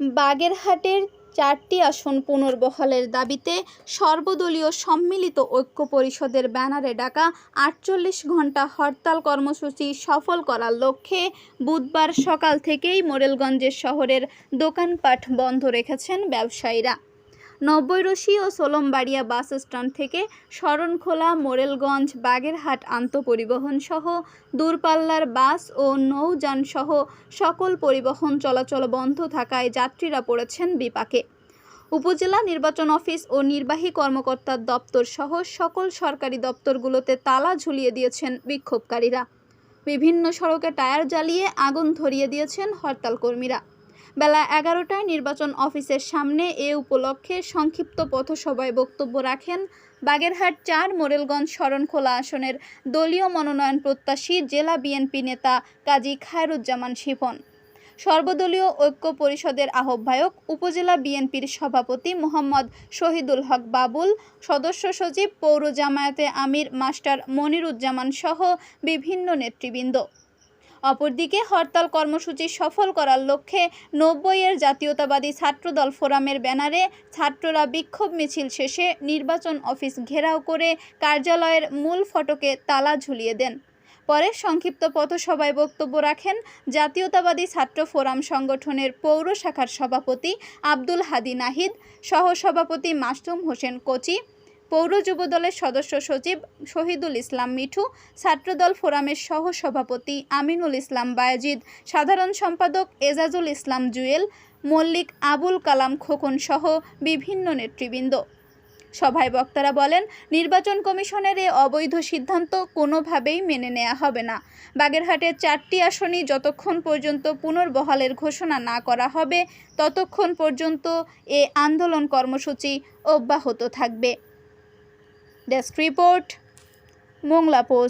বাগেরহাটের চারটি আসন পুনর্বহালের দাবিতে সর্বদলীয় সম্মিলিত ঐক্য পরিষদের ব্যানারে ডাকা আটচল্লিশ ঘণ্টা হরতাল কর্মসূচি সফল করার লক্ষ্যে বুধবার সকাল থেকেই মোরেলগঞ্জের শহরের দোকানপাট বন্ধ রেখেছেন ব্যবসায়ীরা। নব্বইরশি ও সোলমবাড়িয়া বাস স্ট্যান্ড থেকে শরণখোলা, মোরেলগঞ্জ, বাগেরহাট আন্তঃপরিবহন সহ দূরপাল্লার বাস ও নৌযান সহ সকল পরিবহন চলাচল বন্ধ থাকায় যাত্রীরা পড়েছেন বিপাকে। উপজেলা নির্বাচন অফিস ও নির্বাহী কর্মকর্তার দপ্তর সহ সকল সরকারি দপ্তরগুলোতে তালা ঝুলিয়ে দিয়েছেন বিক্ষোভকারীরা। বিভিন্ন সড়কে টায়ার জ্বালিয়ে আগুন ধরিয়ে দিয়েছেন হরতাল কর্মীরা বেলা এগারোটায় নির্বাচন অফিসের সামনে এ উপলক্ষে সংক্ষিপ্ত পথসভায় বক্তব্য রাখেন বাগেরহাট চার, মোরেলগঞ্জ শরণখোলা আসনের দলীয় মনোনয়ন প্রত্যাশী জেলা বিএনপি নেতা কাজী খায়রুজ্জামান শিফন। সর্বদলীয় ঐক্য পরিষদের আহ্বায়ক উপজেলা বিএনপির সভাপতি মোহাম্মদ শহীদুল হক বাবুল, সদস্য সচিব পৌর জামায়াতে আমির মাস্টার মনিরুজ্জামান সহ বিভিন্ন নেতৃবৃন্দ। অপরদিকে হরতাল কর্মসূচি সফল করার লক্ষ্যে নব্বইয়ের জাতীয়তাবাদী ছাত্রদল ফোরামের ব্যানারে ছাত্ররা বিক্ষোভ মিছিল শেষে নির্বাচন অফিস ঘেরাও করে কার্যালয়ের মূল ফটকে তালা ঝুলিয়ে দেন। পরে সংক্ষিপ্ত পথসভায় বক্তব্য রাখেন জাতীয়তাবাদী ছাত্র ফোরাম সংগঠনের পৌর শাখার সভাপতি আব্দুল হাদি নাহিদ, সহসভাপতি মাসুম হোসেন কোচি পৌর যুবদলের সদস্য সচিব শহীদুল ইসলাম মিঠু, ছাত্রদল ফোরামের সহ সভাপতি আমিনুল ইসলাম বায়াজিদ, সাধারণ সম্পাদক এজাজুল ইসলাম জুয়েল, মল্লিক আবুল কালাম খোকন সহ বিভিন্ন নেতৃবৃন্দ। সভায় বক্তারা বলেন, নির্বাচন কমিশনের এ অবৈধ সিদ্ধান্ত কোনোভাবেই মেনে নেওয়া হবে না। বাগেরহাটের চারটি আসনই যতক্ষণ পর্যন্ত পুনর্বহালের ঘোষণা না করা হবে, ততক্ষণ পর্যন্ত এ আন্দোলন কর্মসূচি অব্যাহত থাকবে। Desk report Mongla post